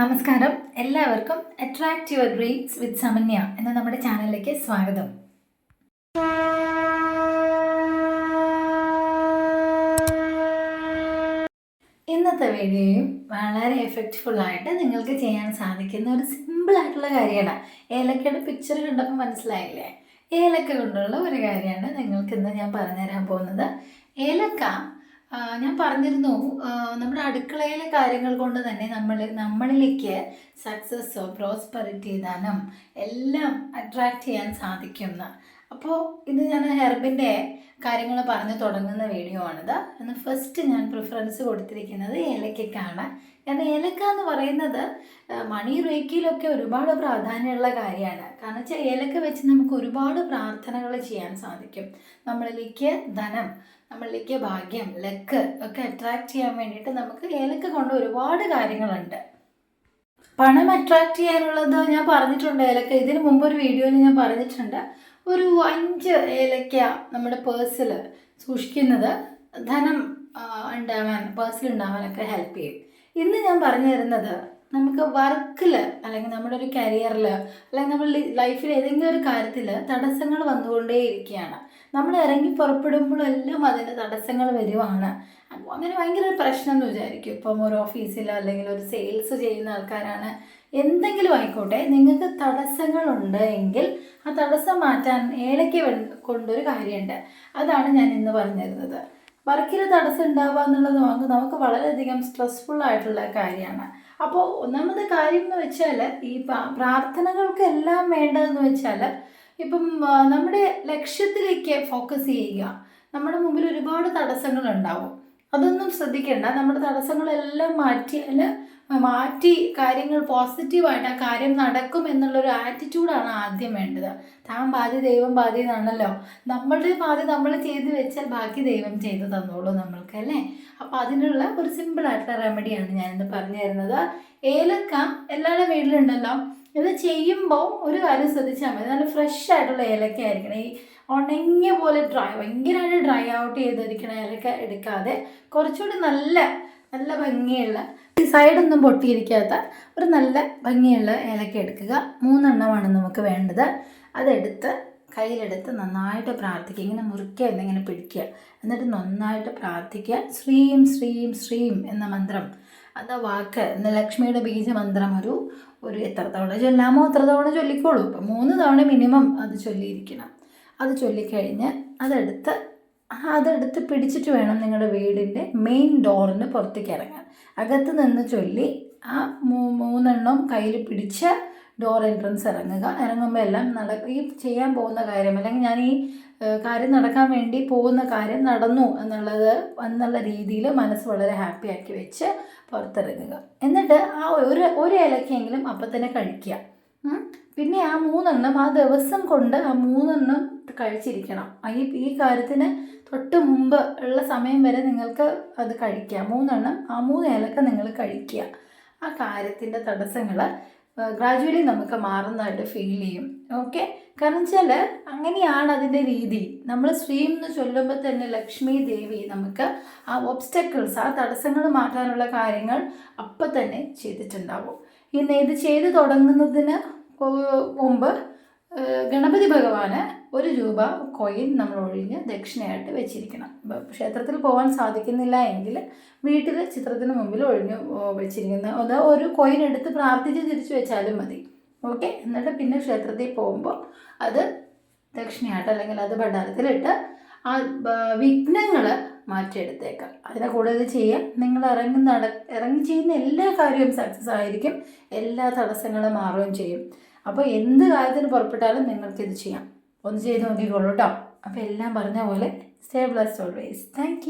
നമസ്കാരം. എല്ലാവർക്കും attract your dreams with Samanya എന്ന നമ്മുടെ ചാനലിലേക്ക് സ്വാഗതം. ഇന്നത്തെ വീഡിയോയും വളരെ എഫക്റ്റ്ഫുൾ ആയിട്ട് നിങ്ങൾക്ക് ചെയ്യാൻ സാധിക്കുന്ന ഒരു സിമ്പിൾ ആയിട്ടുള്ള കാര്യമാണ്. ഏലക്കയുടെ പിക്ചർ കണ്ടപ്പോൾ മനസ്സിലായില്ലേ? ഏലക്ക കൊണ്ടുള്ള ഒരു കാര്യമാണ് നിങ്ങൾക്ക് ഇന്ന് ഞാൻ പറഞ്ഞുതരാൻ പോകുന്നത്. ഏലക്ക ഞാൻ പറഞ്ഞിരുന്നു നമ്മുടെ അടുക്കളയിലെ കാര്യങ്ങൾ കൊണ്ട് തന്നെ നമ്മൾ നമ്മളിലേക്ക് സക്സസ്സോ പ്രോസ്പെറിറ്റി ധനം എല്ലാം അട്രാക്റ്റ് ചെയ്യാൻ സാധിക്കുന്ന അപ്പോൾ ഇത് ഞാൻ ഹെർബിന്റെ കാര്യങ്ങൾ പറഞ്ഞു തുടങ്ങുന്ന വീഡിയോ ആണിത്. എന്ന് ഫസ്റ്റ് ഞാൻ പ്രിഫറൻസ് കൊടുത്തിരിക്കുന്നത് ഏലക്കയ്ക്കാണ്. കാരണം ഏലക്ക എന്ന് പറയുന്നത് മണി റേക്കിയിലൊക്കെ ഒരുപാട് പ്രാധാന്യമുള്ള കാര്യമാണ്. കാരണം വെച്ചാൽ ഏലക്ക വെച്ച് നമുക്ക് ഒരുപാട് പ്രാർത്ഥനകൾ ചെയ്യാൻ സാധിക്കും. നമ്മളിലേക്ക് ധനം നമ്മളിലേക്ക് ഭാഗ്യം ലക്ക് ഒക്കെ അട്രാക്റ്റ് ചെയ്യാൻ വേണ്ടിയിട്ട് നമുക്ക് ഏലക്ക കൊണ്ട് ഒരുപാട് കാര്യങ്ങളുണ്ട്. പണം അട്രാക്റ്റ് ചെയ്യാനുള്ളത് ഞാൻ പറഞ്ഞിട്ടുണ്ട് ഏലക്ക. ഇതിന് മുമ്പ് ഒരു വീഡിയോയിൽ ഞാൻ പറഞ്ഞിട്ടുണ്ട്. ഒരു അഞ്ച് ഏലക്ക നമ്മുടെ പേഴ്സിൽ സൂക്ഷിക്കുന്നത് ധനം ഉണ്ടാവാൻ പേഴ്സിൽ ഉണ്ടാവാനൊക്കെ ഹെൽപ്പ് ചെയ്യും. ഇന്ന് ഞാൻ പറഞ്ഞു തരുന്നത് നമുക്ക് വർക്കിൽ അല്ലെങ്കിൽ നമ്മുടെ ഒരു കരിയറിൽ അല്ലെങ്കിൽ നമ്മൾ ലൈഫിൽ ഏതെങ്കിലും ഒരു കാര്യത്തിൽ തടസ്സങ്ങൾ വന്നുകൊണ്ടേയിരിക്കുകയാണ്. നമ്മൾ ഇറങ്ങി പുറപ്പെടുമ്പോഴെല്ലാം അതിന്റെ തടസ്സങ്ങൾ വരുവാണ്. അങ്ങനെ ഭയങ്കര പ്രശ്നം എന്ന് വിചാരിക്കും. ഇപ്പം ഒരു ഓഫീസിൽ അല്ലെങ്കിൽ ഒരു സെയിൽസ് ചെയ്യുന്ന ആൾക്കാരാണ് എന്തെങ്കിലും ആയിക്കോട്ടെ നിങ്ങൾക്ക് തടസ്സങ്ങളുണ്ട് എങ്കിൽ ആ തടസ്സം മാറ്റാൻ ഏലയ്ക്ക് കൊണ്ടൊരു കാര്യമുണ്ട്. അതാണ് ഞാൻ ഇന്ന് പറഞ്ഞു തരുന്നത് വർക്കിൽ തടസ്സം ഉണ്ടാവുക എന്നുള്ളത് നമുക്ക് നമുക്ക് വളരെയധികം സ്ട്രെസ്ഫുൾ ആയിട്ടുള്ള കാര്യമാണ്. അപ്പോൾ ഒന്നാമത്തെ കാര്യം എന്ന് വെച്ചാൽ ഈ പ്രാർത്ഥനകൾക്ക് എല്ലാം വേണ്ടതെന്ന് വെച്ചാൽ ഇപ്പം നമ്മുടെ ലക്ഷ്യത്തിലേക്ക് ഫോക്കസ് ചെയ്യുക. നമ്മുടെ മുമ്പിൽ ഒരുപാട് തടസ്സങ്ങൾ ഉണ്ടാവും അതൊന്നും ശ്രദ്ധിക്കേണ്ട. നമ്മുടെ തടസ്സങ്ങളെല്ലാം മാറ്റിയാൽ മാറ്റി കാര്യങ്ങൾ പോസിറ്റീവായിട്ട് ആ കാര്യം നടക്കും എന്നുള്ളൊരു ആറ്റിറ്റ്യൂഡാണ് ആദ്യം വേണ്ടത്. താൻ പാതി ദൈവം പാതി എന്നാണല്ലോ. നമ്മളുടെ പാതി നമ്മൾ ചെയ്ത് വെച്ചാൽ ബാക്കി ദൈവം ചെയ്തു തന്നോളൂ നമ്മൾക്ക് അല്ലേ? അപ്പം അതിനുള്ള ഒരു സിമ്പിൾ ആയിട്ടുള്ള റെമഡിയാണ് ഞാനിന്ന് പറഞ്ഞു തരുന്നത്. ഏലക്ക എല്ലാവരുടെ വീട്ടിലുണ്ടല്ലോ. ഇത് ചെയ്യുമ്പോൾ ഒരു കാര്യം ശ്രദ്ധിച്ചാൽ മതി. നല്ല ഫ്രഷ് ആയിട്ടുള്ള ഏലക്ക ആയിരിക്കണം. ഈ ഉണങ്ങിയ പോലെ ഡ്രൈ ഭയങ്കരമായിട്ട് ഡ്രൈ ഔട്ട് ചെയ്തിരിക്കണ ഏലക്ക എടുക്കാതെ കുറച്ചുകൂടി നല്ല നല്ല ഭംഗിയുള്ള ഈ സൈഡൊന്നും പൊട്ടിയിരിക്കാത്ത ഒരു നല്ല ഭംഗിയുള്ള ഏലക്ക എടുക്കുക. മൂന്നെണ്ണമാണ് നമുക്ക് വേണ്ടത്. അതെടുത്ത് കയ്യിലെടുത്ത് നന്നായിട്ട് പ്രാർത്ഥിക്കുക. ഇങ്ങനെ മുറിക്കുക എന്നിങ്ങനെ പിടിക്കുക. എന്നിട്ട് നന്നായിട്ട് പ്രാർത്ഥിക്കുക. ശ്രീം ശ്രീം ശ്രീം എന്ന മന്ത്രം. അത് വാക്ക്. എന്ന ലക്ഷ്മിയുടെ ബീജമന്ത്രം ഒരു ഒരു എത്ര തവണ ചൊല്ലാമോ അത്ര തവണ ചൊല്ലിക്കോളൂ. ഇപ്പം മൂന്ന് തവണ മിനിമം അത് ചൊല്ലിയിരിക്കണം. അത് ചൊല്ലിക്കഴിഞ്ഞ് അതെടുത്ത് അതെടുത്ത് പിടിച്ചിട്ട് വേണം നിങ്ങളുടെ വീടിന്റെ മെയിൻ ഡോറിന് പുറത്തേക്ക് ഇറങ്ങാൻ. അകത്ത് നിന്ന് ചൊല്ലി ആ മൂന്നെണ്ണം കയ്യിൽ പിടിച്ച് ഡോർ എൻട്രൻസ് ഇറങ്ങുക. ഇറങ്ങുമ്പോൾ എല്ലാം നട ഈ ചെയ്യാൻ പോകുന്ന കാര്യം അല്ലെങ്കിൽ ഞാൻ ഈ കാര്യം നടക്കാൻ വേണ്ടി പോകുന്ന കാര്യം നടന്നു എന്നുള്ളത് എന്നുള്ള രീതിയിൽ മനസ്സ് വളരെ ഹാപ്പി ആക്കി വെച്ച് പുറത്തിറങ്ങുക. എന്നിട്ട് ആ ഒരു ഒരു ഇലക്കെങ്കിലും അപ്പം തന്നെ കഴിക്കുക പിന്നെ ആ മൂന്നെണ്ണം ആ ദിവസം കൊണ്ട് ആ മൂന്നെണ്ണം കഴിച്ചിരിക്കണം. ഈ ഈ കാര്യത്തിന് തൊട്ട് മുമ്പ് ഉള്ള സമയം വരെ നിങ്ങൾക്ക് അത് കഴിക്കുക. മൂന്നെണ്ണം ആ മൂന്ന് ഏലക്ക നിങ്ങൾ കഴിക്കുക. ആ കാര്യത്തിന്റെ തടസ്സങ്ങൾ ഗ്രാജുവലി നമുക്ക് മാറുന്നതായിട്ട് ഫീൽ ചെയ്യും. ഓക്കെ കാരണം വെച്ചാൽ അങ്ങനെയാണ് അതിന്റെ രീതി. നമ്മൾ ശ്രീം എന്ന് ചൊല്ലുമ്പോൾ തന്നെ ലക്ഷ്മി ദേവി നമുക്ക് ആ ഒബ്സ്റ്റക്കിൾസ് ആ തടസ്സങ്ങൾ മാറ്റാനുള്ള കാര്യങ്ങൾ അപ്പം തന്നെ ചെയ്തിട്ടുണ്ടാവും. ഇന്ന് ഇത് ചെയ്തു തുടങ്ങുന്നതിന് മുമ്പ് ഗണപതി ഭഗവാന് ഒരു രൂപ കോയിൻ നമ്മൾ ഒഴിഞ്ഞ് ദക്ഷിണയായിട്ട് വെച്ചിരിക്കണം. ക്ഷേത്രത്തിൽ പോകാൻ സാധിക്കുന്നില്ല എങ്കിൽ വീട്ടിൽ ചിത്രത്തിന് മുമ്പിൽ ഒഴിഞ്ഞ് വെച്ചിരിക്കുന്ന അത് ഒരു കോയിൻ എടുത്ത് പ്രാർത്ഥിച്ച് തിരിച്ചു വെച്ചാലും മതി. ഓക്കെ? എന്നിട്ട് പിന്നെ ക്ഷേത്രത്തിൽ പോകുമ്പോൾ അത് ദക്ഷിണയായിട്ട് അല്ലെങ്കിൽ അത് ഭണ്ഡാരത്തിലിട്ട് ആ വിഘ്നങ്ങൾ മാറ്റിയെടുത്തേക്കാം. അതിനെ കൂടുതൽ ചെയ്യാം. നിങ്ങൾ ഇറങ്ങി നട ഇറങ്ങി ചെയ്യുന്ന എല്ലാ കാര്യവും സക്സസ് ആയിരിക്കും. എല്ലാ തടസ്സങ്ങളും മാറുകയും ചെയ്യും. അപ്പോൾ എന്ത് കാര്യത്തിന് പുറപ്പെട്ടാലും നിങ്ങൾക്കിത് ചെയ്യാം. ഒന്ന് ചെയ്ത് നോക്കിക്കോളൂ കേട്ടോ അപ്പോൾ എല്ലാം പറഞ്ഞ പോലെ സ്റ്റേ ബ്ലസ് ഓൾവേസ് താങ്ക്